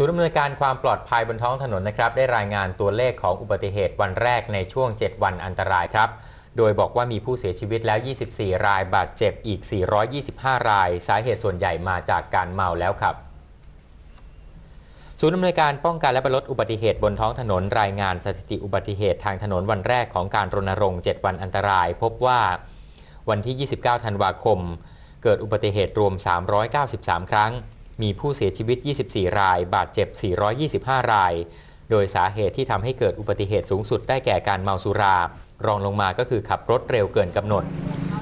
ศูนย์อำเนวยการความปลอดภัยบนท้องถนนนะครับได้รายงานตัวเลขของอุบัติเหตุวันแรกในช่วง 7 วันอันตรายครับ โดยบอกว่ามีผู้เสียชีวิตแล้ว 24 ราย บาดเจ็บอีก 425 ราย สาเหตุส่วนใหญ่มาจากการเมาแล้วครับศูนย์อำนวยการป้องกันและบรรลดอุบัติเหตุบนท้องถนนรายงานสถิติอุบัติเหตุทางถนนวันแรกของการรณรงค์ 7 วันอันตราย พบว่าวันที่ 29 ธันวาคม เกิดอุบัติเหตุรวม 393 ครั้ง มีผู้เสียชีวิต 24 ราย บาดเจ็บ 425 ราย โดยสาเหตุที่ทำให้เกิดอุบัติเหตุสูงสุดได้แก่การเมาสุรา รองลงมาก็คือขับรถเร็วเกินกำหนด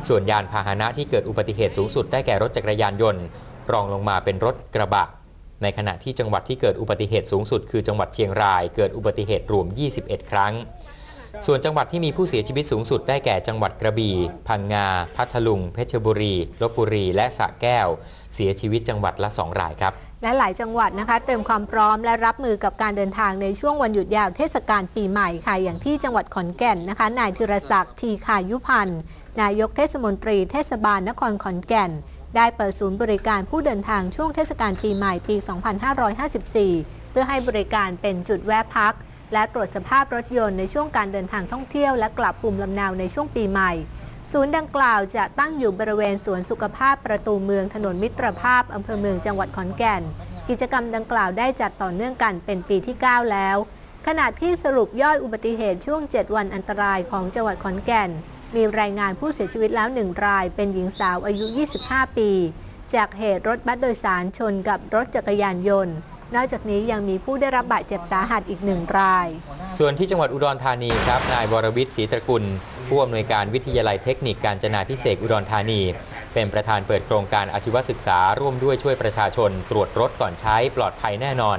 ส่วนยานพาหนะที่เกิดอุบัติเหตุสูงสุดได้แก่รถจักรยานยนต์ รองลงมาเป็นรถกระบะ ในขณะที่จังหวัดที่เกิดอุบัติเหตุสูงสุด คือจังหวัดเชียงราย เกิดอุบัติเหตุรวม 21 ครั้ง ส่วนจังหวัดที่มีผู้เสียชีวิตสูงสุดได้แก่จังหวัดกระบี่พังงา พัทลุง เพชรบุรีลบบุรี และสระแก้ว เสียชีวิตจังหวัดละ 2 รายครับและหลายจังหวัดนะคะเตรียมความพร้อมและรับมือกับการเดินทางในช่วงวันหยุดยาวเทศกาลปีใหม่ค่ะ อย่างที่จังหวัดขอนแก่นนะคะนายธีรศักดิ์ทีคายุพันธ์นายกเทศมนตรีเทศบาลนครขอนแก่น ได้เปิดศูนย์บริการผู้เดินทางช่วงเทศกาลปีใหม่ปี 2554 เพื่อให้บริการเป็นจุดแวะพัก และตรวจสภาพรถยนต์ในช่วงการเดินทางท่องเที่ยวและกลับภูมิลำเนาในช่วงปีใหม่ ศูนย์ดังกล่าวจะตั้งอยู่บริเวณสวนสุขภาพประตูเมืองถนนมิตรภาพอำเภอเมืองจังหวัดขอนแก่น กิจกรรมดังกล่าวได้จัดต่อเนื่องกันเป็นปีที่ 9 แล้ว ขณะที่สรุปยอดอุบัติเหตุช่วง 7 วันอันตรายของจังหวัดขอนแก่น มีรายงานผู้เสียชีวิตแล้วหนึ่งราย เป็นหญิงสาวอายุ 25 ปี จากเหตุรถบัสโดยสารชนกับรถจักรยานยนต์ นอกจากนี้ยังมีผู้ได้รับบาดเจ็บสาหัสอีกหนึ่งราย ส่วนที่จังหวัดอุดรธานีครับนายวรวิทย์ศรีตระกุลผู้อำนวยการวิทยาลัยเทคนิคการจนาพิเศษอุดรธานี เป็นประธานเปิดโครงการอาชีวศึกษาร่วมด้วยช่วยประชาชน ตรวจรถก่อนใช้ปลอดภัยแน่นอน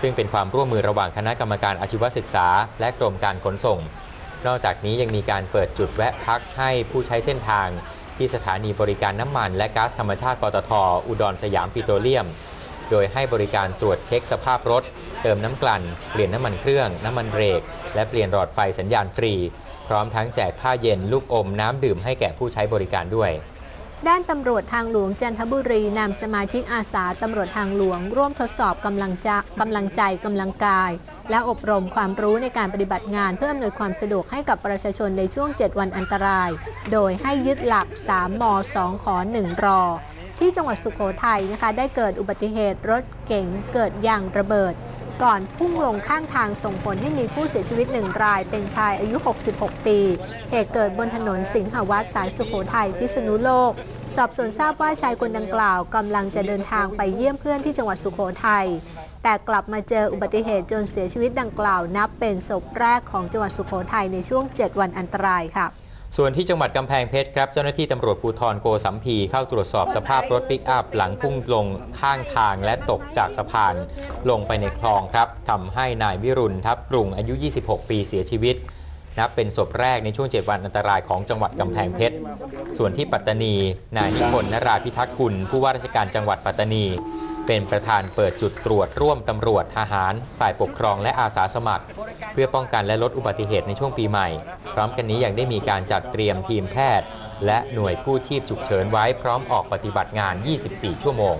ซึ่งเป็นความร่วมมือระหว่างคณะกรรมการอาชีวศึกษา และกรมการขนส่ง นอกจากนี้ยังมีการเปิดจุดแวะพักให้ผู้ใช้เส้นทาง ที่สถานีบริการน้ำมัน และก๊าซธรรมชาติปตทอุดรสยามปิโตรเลียม โดยให้บริการตรวจเช็คสภาพรถ เติมน้ำกลั่น เปลี่ยนน้ำมันเครื่อง น้ำมันเบรก และเปลี่ยนหลอดไฟสัญญาณฟรี พร้อมทั้งแจกผ้าเย็นลูกอมน้ำดื่มให้แก่ผู้ใช้บริการด้วยด้านตำรวจทางหลวงจันทบุรีนำสมาชิกอาสาตำรวจทางหลวง ร่วมทดสอบกำลังจะกำลังใจกำลังกาย และอบรมความรู้ในการปฏิบัติงานเพื่ออำนวยความสะดวกให้กับประชาชนในช่วง 7 วันอันตราย โดยให้ยึดหลัก 3 ม 2 ขอ 1 รอ ที่จังหวัดสุโขทัยนะคะ ได้เกิดอุบัติเหตุรถเก๋งเกิดยางระเบิด ก่อนพุ่งลงข้างทางส่งผลให้มีผู้เสียชีวิตหนึ่งราย เป็นชายอายุ 66 ปี เหตุเกิดบนถนนสิงหวัดสายสุโขทัยพิษณุโลก สอบสวนทราบว่าชายคนดังกล่าวกำลังจะเดินทางไปเยี่ยมเพื่อนที่จังหวัดสุโขทัยแต่กลับมาเจออุบัติเหตุจนเสียชีวิตดังกล่าว นับเป็นศพแรกของจังหวัดสุโขทัยในช่วง 7 วันอันตรายค่ะ ส่วนที่จังหวัดกำแพงเพชรครับ เจ้าหน้าที่ตำรวจภูธรโกสัมพีเข้าตรวจสอบสภาพรถปิกอัพ หลังพุ่งลงข้างทางและตกจากสะพานลงไปในคลองครับทำให้นายวิรุณทับปรุงอายุ 26 ปีเสียชีวิตนับเป็นศพแรกในช่วง 7 วันอันตรายของจังหวัดกำแพงเพชร ส่วนที่ปัตตานี นายนิพนธ์นราพิทักษ์กุลผู้ว่าราชการจังหวัดปัตตานี เป็นประธานเปิดจุดตรวจร่วมตำรวจทหาร ฝ่ายปกครองและอาสาสมัคร เพื่อป้องกันและลดอุบัติเหตุในช่วงปีใหม่ พร้อมกันนี้ยังได้มีการจัดเตรียมทีมแพทย์ และหน่วยกู้ชีพฉุกเฉินไว้พร้อมออกปฏิบัติงาน 24 ชั่วโมง